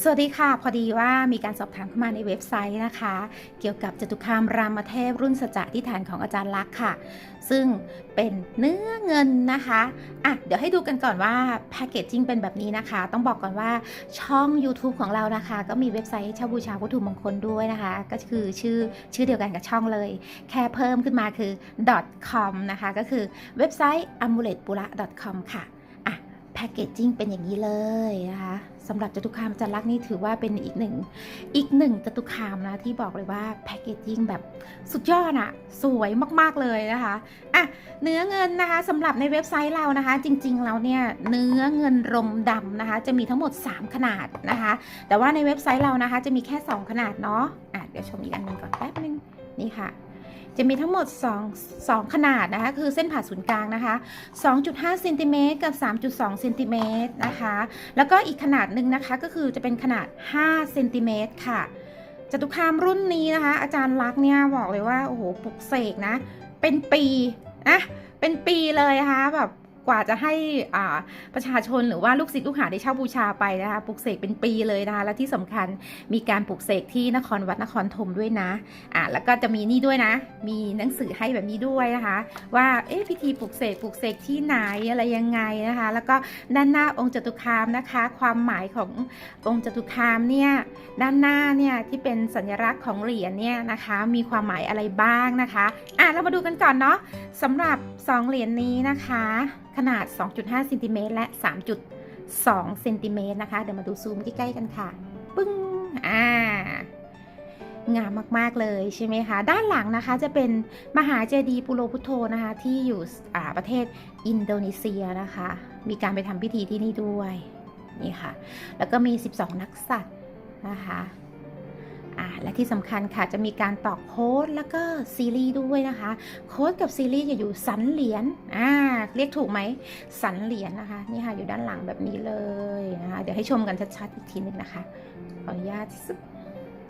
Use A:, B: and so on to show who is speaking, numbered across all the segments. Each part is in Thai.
A: สวัสดีค่ะ พอดีว่ามีการสอบถามเข้ามาในเว็บไซต์นะคะ เกี่ยวกับจตุคามรามเทพรุ่นสัจจะที่ฐานของอาจารย์ลักษ์ค่ะ ซึ่งเป็นเนื้อเงินนะคะอะเดี๋ยวให้ดูกันก่อนว่าแพคเกจจิ้งเป็นแบบนี้นะคะ ต้องบอกก่อนว่าช่อง YouTube ของเรานะคะ ก็มีเว็บไซต์เช่าบูชาวัตถุมงคลด้วยนะคะ ก็คือชื่อชื่อเดียวกันกับช่องเลย แค่เพิ่มขึ้นมาคือ .com นะคะ ก็คือเว็บไซต์ amuletpura.com ค่ะ พคเกจจิ้งเป็นอย่างนี้เลยนะคะสำหรับจตุคามจันลักษณ์นี่ถือว่าเป็นอีกหนึ่งอีกหนึ่งจตุคามนะที่บอกเลยว่าแพคเกจจิ้งแบบสุดยอดอะสวยมากๆเลยนะคะอะเนื้อเงินนะคะสำหรับในเว็บไซต์เรานะคะ จริงๆแล้วเนี่ยเนื้อเงินรมดำนะคะ จะมีทั้งหมด 3 ขนาดนะคะ แต่ว่าในเว็บไซต์เรานะคะ จะมีแค่ 2 ขนาดเนาะอะเดี๋ยวชมอีกอันหนึ่งก่อนแป๊บนึงนี่ค่ะ จะมีทั้งหมด 2 2 ขนาดนะคะ คือเส้นผ่าศูนย์กลางนะคะ 2.5เซนติเมตรกับ 3.2เซนติเมตรนะคะ แล้วก็อีกขนาดหนึ่งนะคะก็คือจะเป็นขนาด5เซนติเมตรค่ะจตุคามรุ่นนี้นะคะ อาจารย์ลักษณ์เนี่ยบอกเลยว่า โอ้โหปลุกเสกนะ เป็นปีนะเป็นปีเลยนะคะแบบ กว่าจะให้ประชาชนหรือว่าลูกศิษย์ลูกหาได้เช่าบูชาไปนะคะปลุกเสกเป็นปีเลยนะคะและที่สำคัญมีการปลุกเสกที่นครวัดนครธมด้วยนะอ่าแล้วก็จะมีนี่ด้วยนะ มีหนังสือให้แบบนี้ด้วยนะคะ ว่าเอ๊ะพิธีปลุกเสกปลุกเสกที่ไหนอะไรยังไงนะคะ แล้วก็ด้านหน้าองค์จตุคามนะคะ ความหมายขององค์จตุคามเนี่ยด้านหน้าเนี่ยที่เป็นสัญลักษณ์ของเหรียญเนี่ยนะคะ มีความหมายอะไรบ้างนะคะอะเรามาดูกันก่อนเนาะสำหรับ 2 เหรียญนี้นะคะขนาด 2.5เซนติเมตรและ 3.2เซนติเมตรนะคะ เดี๋ยวมาดูซูมใกล้ๆกันค่ะ ปึ้ง อ่างามมาก ๆ เลยใช่ไหมคะ ด้านหลังนะคะจะเป็นมหาเจดีย์ปุโรพุทโธนะคะ ที่อยู่อาประเทศอินโดนีเซียนะคะ มีการไปทำพิธีที่นี่ด้วย นี่ค่ะ แล้วก็มี 12 นักสัตว์นะคะ และที่สำคัญค่ะจะมีการตอกโค้ดแล้วก็ซีรีส์ด้วยนะคะ โค้ดกับซีรีส์จะอยู่สันเหรียญอ่าเรียกถูกไหมสันเหรียญนะคะนี่ค่ะอยู่ด้านหลังแบบนี้เลยนะคะเดี๋ยวให้ชมกันชัดๆอีกทีหนึงนะคะขออนุญาตซึบ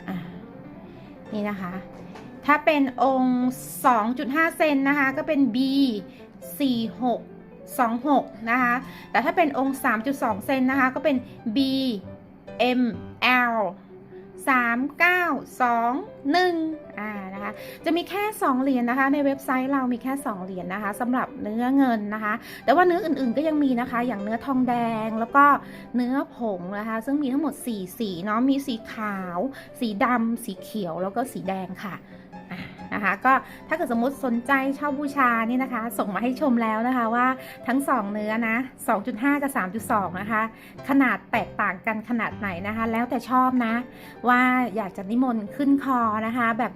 A: อ่านี่นะคะ ถ้าเป็นองค์ 2.5 เซนนะคะ ก็เป็น B 46 26 นะคะ แต่ถ้าเป็นองค์ 3.2 เซนนะคะ ก็เป็น B M L 3921อ่านะคะจะมีแค่ 2 เหรียญนะคะ ในเว็บไซต์เรามีแค่ 2 เหรียญนะคะสำหรับเนื้อเงินนะคะ แต่ว่าเนื้ออื่นๆก็ยังมีนะคะ อย่างเนื้อทองแดงแล้วก็เนื้อผงนะคะ ซึ่งมีทั้งหมด 4 สีเนาะมีสีขาว สีดำสีเขียวแล้วก็สีแดงค่ะ นะคะ ก็ถ้าเกิดสมมติสนใจเช่าบูชานี่นะคะ ส่งมาให้ชมแล้วนะคะว่าทั้ง 2 เนื้อนะ 2.5 กับ 3.2 นะคะ ขนาดแตกต่างกันขนาดไหนนะคะ แล้วแต่ชอบนะ ว่าอยากจะนิมนต์ขึ้นคอนะคะแบบ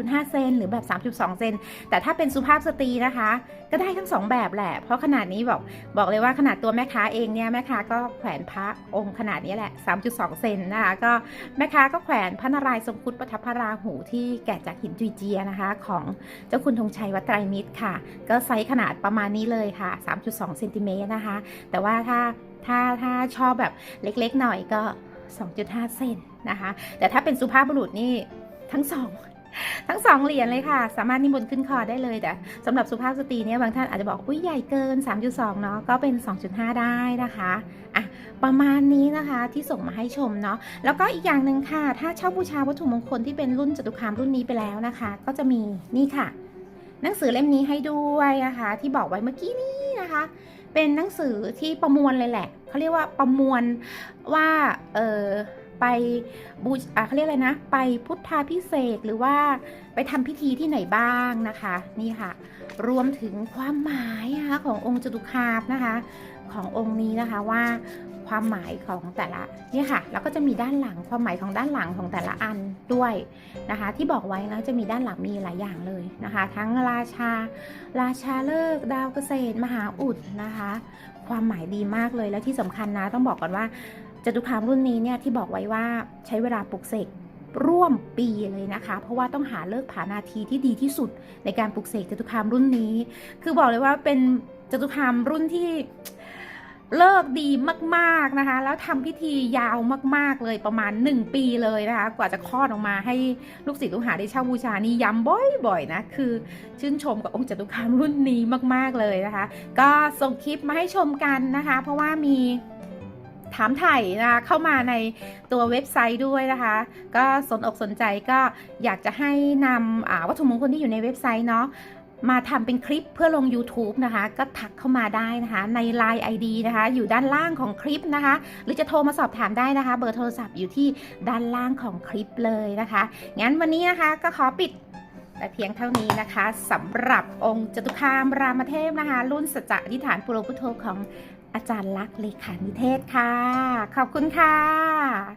A: 2.5 เซนหรือแบบ 3.2 เซนแต่ถ้าเป็นสุภาพสตรีนะคะ ก็ได้ทั้งสองแบบแหละ เพราะขนาดนี้บอกบอกเลยว่าขนาดตัวแม่ค้าเองเนี่ยแม่ค้าก็แขวนพระองค์ขนาดนี้แหละ 3.2 เซนนะคะก็แม่ค้าก็แขวนพระนารายณ์ทรงคุดประทับพระราหูที่แกะจากหินจุยเจียนะคะ ของเจ้าคุณธงชัยวัดไตรมิตรค่ะ ก็ไซส์ขนาดประมาณนี้เลยค่ะ 3.2 เซนติเมตรนะคะ แต่ว่าถ้าถ้าถ้าชอบแบบเล็กๆหน่อยก็ 2.5 เซนนะคะ แต่ถ้าเป็นสุภาพบุรุษนี่ทั้งสอง ทั้งสองเหรียญเลยค่ะ สามารถนิมนต์ขึ้นคอได้เลยแต่สำหรับสุภาพสตรีเนี่ยบางท่านอาจจะบอกอุ้ยใหญ่เกิน 3.2 เนาะก็เป็น 2.5 ได้นะคะอะประมาณนี้นะคะที่ส่งมาให้ชมเนาะแล้วก็อีกอย่างหนึ่งค่ะ ถ้าเช่าบูชาวัตถุมงคลที่เป็นรุ่นจตุคามรุ่นนี้ไปแล้วนะคะ ก็จะมีนี่ค่ะ หนังสือเล่มนี้ให้ด้วยนะคะ ที่บอกไว้เมื่อกี้นี้นะคะ เป็นหนังสือที่ประมวลเลยแหละเขาเรียกว่าประมวลว่าเออ ไปบูชาเขาเรียกอะไรนะ ไปพุทธาพิเศษหรือว่าไปทำพิธีที่ไหนบ้างนะคะ นี่ค่ะ รวมถึงความหมายนะคะขององค์จตุคามนะคะ ขององค์นี้นะคะว่าความหมายของแต่ละเนี่ยค่ะ แล้วก็จะมีด้านหลังความหมายของด้านหลังของแต่ละอันด้วยนะคะ ที่บอกไว้นะจะมีด้านหลังมีหลายอย่างเลยนะคะ ทั้งราชา ราชาเลิกดาวเกษตร มหาอุดนะคะ ความหมายดีมากเลยและที่สำคัญนะต้องบอกก่อนว่า จตุคามรุ่นนี้เนี่ยที่บอกไว้ว่าใช้เวลาปลุกเสกร่วมปีเลยนะคะ เพราะว่าต้องหาเลิกผานาทีที่ดีที่สุดในการปลุกเสกจตุคามรุ่นนี้ คือบอกเลยว่าเป็นจตุคามรุ่นที่เลิกดีมากๆนะคะ แล้วทำพิธียาวมากๆเลยประมาณ 1 ปีเลยนะคะ กว่าจะคลอดออกมาให้ลูกศิษย์ลูกหาได้เช่าบูชานี่ย้ำบ่อยๆนะคือชื่นชมกับองค์จตุคามรุ่นนี้มากๆเลยนะคะ ก็ส่งคลิปมาให้ชมกันนะคะ เพราะว่ามี ถามไถ่นะคะเข้ามาในตัวเว็บไซต์ด้วยนะคะ ก็สนอกสนใจก็อยากจะให้นำวัตถุมงคลที่อยู่ในเว็บไซต์เนาะมาทำเป็นคลิปเพื่อลง YouTube นะคะ ก็ทักเข้ามาได้นะคะใน Line ID นะคะ อยู่ด้านล่างของคลิปนะคะ หรือจะโทรมาสอบถามได้นะคะ เบอร์โทรศัพท์อยู่ที่ด้านล่างของคลิปเลยนะคะ งั้นวันนี้นะคะก็ขอปิดแต่เพียงเท่านี้นะคะสำหรับองค์จตุคามรามเทพนะคะ รุ่นสัจจะอธิษฐานปุโรพุทโธของ อาจารย์ลักษณ์เลขานิเทศค่ะ ขอบคุณค่ะ